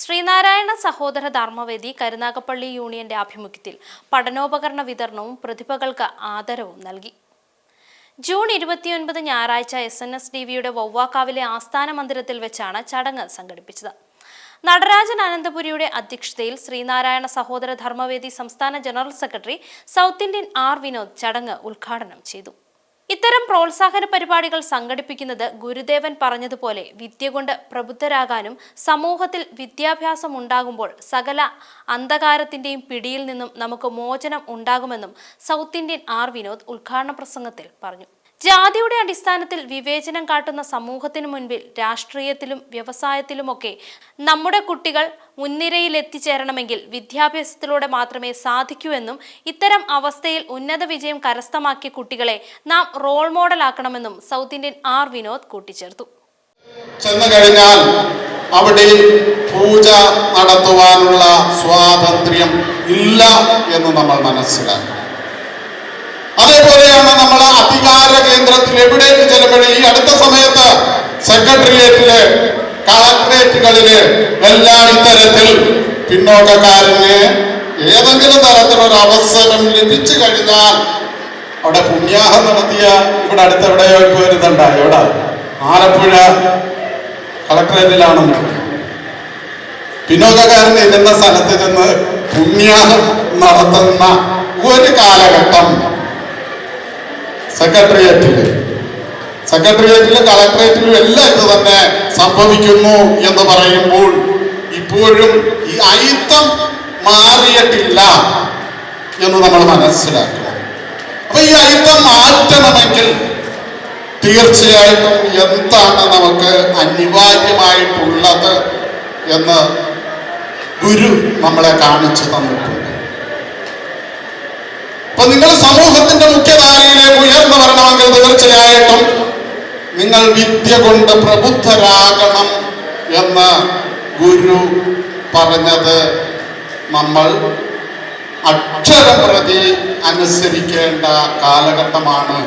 ശ്രീനാരായണ സഹോദര ധർമ്മവേദി കരുനാഗപ്പള്ളി യൂണിയന്റെ ആഭിമുഖ്യത്തിൽ പഠനോപകരണ വിതരണവും പ്രതിഭകൾക്ക് ആദരവും നൽകി. ജൂൺ ഇരുപത്തിയൊൻപത് ഞായറാഴ്ച എസ് എൻ എസ് ഡി വിയുടെ വവ്വാക്കാവിലെ ആസ്ഥാന മന്ദിരത്തിൽ വെച്ചാണ് ചടങ്ങ് സംഘടിപ്പിച്ചത്. നടരാജൻ അനന്തപുരിയുടെ അധ്യക്ഷതയിൽ ശ്രീനാരായണ സഹോദര ധർമ്മവേദി സംസ്ഥാന general secretary South Indian R Vinod ചടങ്ങ് ഉദ്ഘാടനം ചെയ്തു. ഇത്തരം പ്രോത്സാഹന പരിപാടികൾ സംഘടിപ്പിക്കുന്നത് ഗുരുദേവൻ പറഞ്ഞതുപോലെ വിദ്യ കൊണ്ട് പ്രബുദ്ധരാകാനും സമൂഹത്തിൽ വിദ്യാഭ്യാസം ഉണ്ടാകുമ്പോൾ സകല അന്ധകാരത്തിന്റെയും പിടിയിൽ നിന്നും നമുക്ക് മോചനം ഉണ്ടാകുമെന്നും സൗത്ത് ഇന്ത്യൻ ആർ വിനോദ് ഉദ്ഘാടന പ്രസംഗത്തിൽ പറഞ്ഞു. ജാതിയുടെ അടിസ്ഥാനത്തിൽ വിവേചനം കാട്ടുന്ന സമൂഹത്തിനു മുൻപിൽ രാഷ്ട്രീയത്തിലും വ്യവസായത്തിലുമൊക്കെ നമ്മുടെ കുട്ടികൾ മുൻനിരയിൽ എത്തിച്ചേരണമെങ്കിൽ വിദ്യാഭ്യാസത്തിലൂടെ മാത്രമേ സാധിക്കൂ എന്നും ഇത്തരം അവസ്ഥയിൽ ഉന്നത വിജയം കരസ്ഥമാക്കിയ കുട്ടികളെ നാം റോൾ മോഡൽ മോഡലാക്കണമെന്നും സൗത്ത് ഇന്ത്യൻ ആർ വിനോദ് കൂട്ടിച്ചേർത്തു. ചെന്നു കഴിഞ്ഞാൽ അവിടെ പൂജ നടത്തുവാനുള്ള സ്വാതന്ത്ര്യം ഇല്ല എന്ന് നമ്മൾ മനസ്സിലാക്കണം. അതേപോലെയാണ് നമ്മൾ അധികാര കേന്ദ്രത്തിൽ എവിടേക്ക് ചെല്ലുമ്പോഴും ഈ അടുത്ത സമയത്ത് സെക്രട്ടേറിയറ്റിൽ കളക്ടറേറ്റുകളിൽ എല്ലാ ഇത്തരത്തിൽ പിന്നോക്കക്കാരന് ഏതെങ്കിലും തരത്തിലൊരു അവസരം ലഭിച്ചു കഴിഞ്ഞാൽ അവിടെ പുണ്യാഹം നടത്തിയ ഇവിടെ അടുത്ത് എവിടെയോ ഇപ്പോൾ ഒരു ഇതുണ്ടായി എവിടെ? ആലപ്പുഴ കളക്ടറേറ്റിലാണെന്ന് വിനോദകാരൻ ഇരുന്ന സ്ഥലത്ത് നിന്ന് പുണ്യാഹം നടത്തുന്ന ഒരു കാലഘട്ടം സെക്രട്ടേറിയറ്റിൽ. സെക്രട്ടേറിയറ്റിലും കളക്ടറേറ്റിലും എല്ലാം ഇത് തന്നെ സംഭവിക്കുന്നു എന്ന് പറയുമ്പോൾ ഇപ്പോഴും ഈ അയിത്തം മാറിയിട്ടില്ല എന്ന് നമ്മൾ മനസ്സിലാക്കണം അപ്പൊ ഈ അയിത്തം മാറ്റണമെങ്കിൽ തീർച്ചയായിട്ടും എന്താണ് നമുക്ക് അനിവാര്യമായിട്ടുള്ളത് എന്ന് ഗുരു നമ്മളെ കാണിച്ചു തന്നിട്ടുണ്ട്. അപ്പൊ നിങ്ങൾ സമൂഹത്തിന്റെ മുഖ്യധാരയിലേക്ക് ഉയർന്നു വരണമെങ്കിൽ തീർച്ചയായിട്ടും നിങ്ങൾ വിദ്യ കൊണ്ട് പ്രബുദ്ധരാകണം എന്ന് ഗുരു പറഞ്ഞത് നമ്മൾ അക്ഷരം പ്രതി അനുസരിക്കേണ്ട കാലഘട്ടമാണ്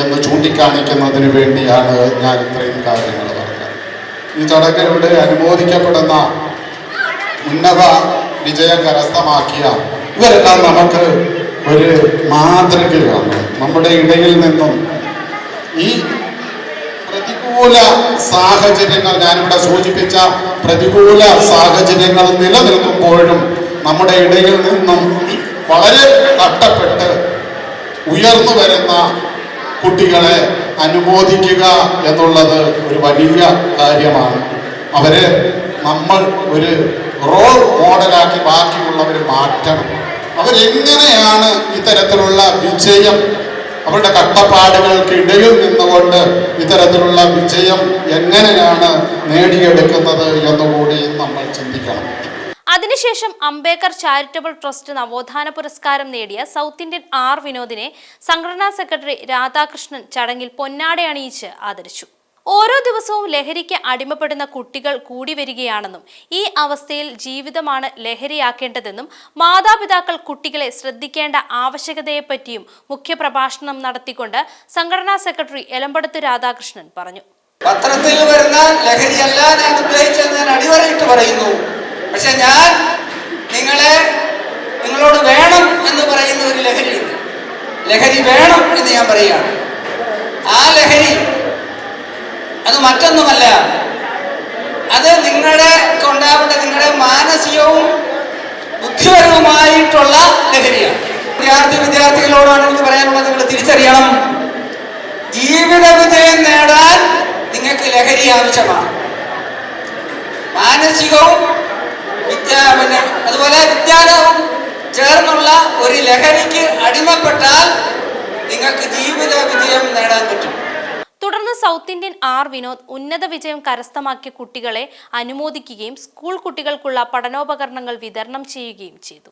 എന്ന് ചൂണ്ടിക്കാണിക്കുന്നതിന് വേണ്ടിയാണ് ഞാൻ ഇത്രയും കാര്യങ്ങൾ പറഞ്ഞത്. ഈ ചടങ്ങിലൂടെ അനുമോദിക്കപ്പെടുന്ന ഉന്നത വിജയം കരസ്ഥമാക്കിയ ഇവരെല്ലാം നമുക്ക് ഒരു മാതൃകയാണ്. നമ്മുടെ ഇടയിൽ നിന്നും ഈ പ്രതികൂല സാഹചര്യങ്ങൾ ഞാനിവിടെ സൂചിപ്പിച്ച പ്രതികൂല സാഹചര്യങ്ങൾ നിലനിൽക്കുമ്പോഴും നമ്മുടെ ഇടയിൽ നിന്നും വളരെ കഷ്ടപ്പെട്ട് ഉയർന്നു വരുന്ന കുട്ടികളെ അനുമോദിക്കുക എന്നുള്ളത് ഒരു വലിയ കാര്യമാണ്. അവരെ നമ്മൾ ഒരു റോൾ മോഡലാക്കി ബാക്കിയുള്ളവർ മാറ്റണം. അവരെങ്ങനെയാണ് ഇത്തരത്തിലുള്ള വിജയം അവരുടെ കട്ടപ്പാടുകൾക്കിടയിൽ നിന്നുകൊണ്ട് ഇത്തരത്തിലുള്ള വിജയം എങ്ങനെയാണ് നേടിയെടുക്കുന്നത് എന്നുകൂടി നമ്മൾ ചിന്തിക്കണം. അതിനുശേഷം അംബേദ്കർ ചാരിറ്റബിൾ ട്രസ്റ്റ് നവോത്ഥാന പുരസ്കാരം നേടിയ സൗത്ത് ഇന്ത്യൻ ആർ വിനോദിനെ സംഘടനാ സെക്രട്ടറി രാധാകൃഷ്ണൻ ചടങ്ങിൽ പൊന്നാടെ അണിയിച്ച് ആദരിച്ചു. ഓരോ ദിവസവും ലഹരിക്ക് അടിമപ്പെടുന്ന കുട്ടികൾ കൂടി വരികയാണെന്നും ഈ അവസ്ഥയിൽ ജീവിതമാണ് ലഹരിയാക്കേണ്ടതെന്നും മാതാപിതാക്കൾ കുട്ടികളെ ശ്രദ്ധിക്കേണ്ട ആവശ്യകതയെപ്പറ്റിയും മുഖ്യപ്രഭാഷണം നടത്തിക്കൊണ്ട് സംഘടനാ സെക്രട്ടറി എലമ്പടത്ത് രാധാകൃഷ്ണൻ പറഞ്ഞു. പത്രത്തിൽ വരുന്ന ലഹരിയല്ല ഞാൻ ഉദ്ദേശിച്ചത് ഞാൻ അടിവരയിട്ട് പറയുന്നു. പക്ഷെ ഞാൻ നിങ്ങളെ നിങ്ങളോട് വേണം എന്ന് പറയുന്ന ഒരു ലഹരി ലഹരി വേണം എന്ന് ഞാൻ പറയുകയാണ്. ആ ലഹരി അത് മറ്റൊന്നുമല്ല. അത് നിങ്ങളെ ഉണ്ടാവേണ്ട നിങ്ങളുടെ മാനസികവും ബുദ്ധിപരവുമായിട്ടുള്ള ലഹരിയാണ്. വിദ്യാർത്ഥി വിദ്യാർത്ഥികളോടാണ് എനിക്ക് പറയാനുള്ളത്. നിങ്ങൾ തിരിച്ചറിയണം. ജീവിത വിജയം നേടാൻ നിങ്ങൾക്ക് ലഹരി ആവശ്യമാണ്. മാനസികവും പിന്നെ അതുപോലെ വിജ്ഞാനവും ചേർന്നുള്ള ഒരു ലഹരിക്ക് അടിമപ്പെട്ടാൽ നിങ്ങൾക്ക് ജീവിത വിജയം നേടാൻ പറ്റും. തുടർന്ന് സൗത്ത് ഇന്ത്യൻ ആർ വിനോദ് ഉന്നത വിജയം കരസ്ഥമാക്കിയ കുട്ടികളെ അനുമോദിക്കുകയും സ്കൂൾ കുട്ടികൾക്കുള്ള പഠനോപകരണങ്ങൾ വിതരണം ചെയ്യുകയും ചെയ്തു.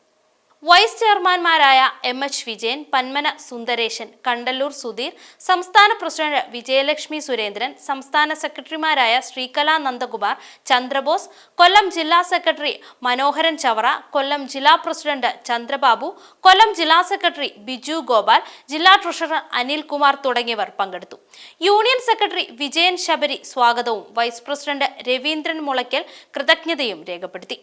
വൈസ് ചെയർമാൻമാരായ എം എച്ച് വിജയൻ പന്മന സുന്ദരേശൻ കണ്ടല്ലൂർ സുധീർ സംസ്ഥാന പ്രസിഡന്റ് വിജയലക്ഷ്മി സുരേന്ദ്രൻ സംസ്ഥാന സെക്രട്ടറിമാരായ ശ്രീകലാ നന്ദകുമാർ ചന്ദ്രബോസ് കൊല്ലം ജില്ലാ സെക്രട്ടറി മനോഹരൻ ചവറ കൊല്ലം ജില്ലാ പ്രസിഡന്റ് ചന്ദ്രബാബു കൊല്ലം ജില്ലാ സെക്രട്ടറി ബിജു ഗോപാൽ ജില്ലാ ട്രഷറർ അനിൽകുമാർ തുടങ്ങിയവർ പങ്കെടുത്തു. യൂണിയൻ സെക്രട്ടറി വിജയൻ ശബരി സ്വാഗതവും വൈസ് പ്രസിഡന്റ് രവീന്ദ്രൻ മുളയ്ക്കൽ കൃതജ്ഞതയും രേഖപ്പെടുത്തി.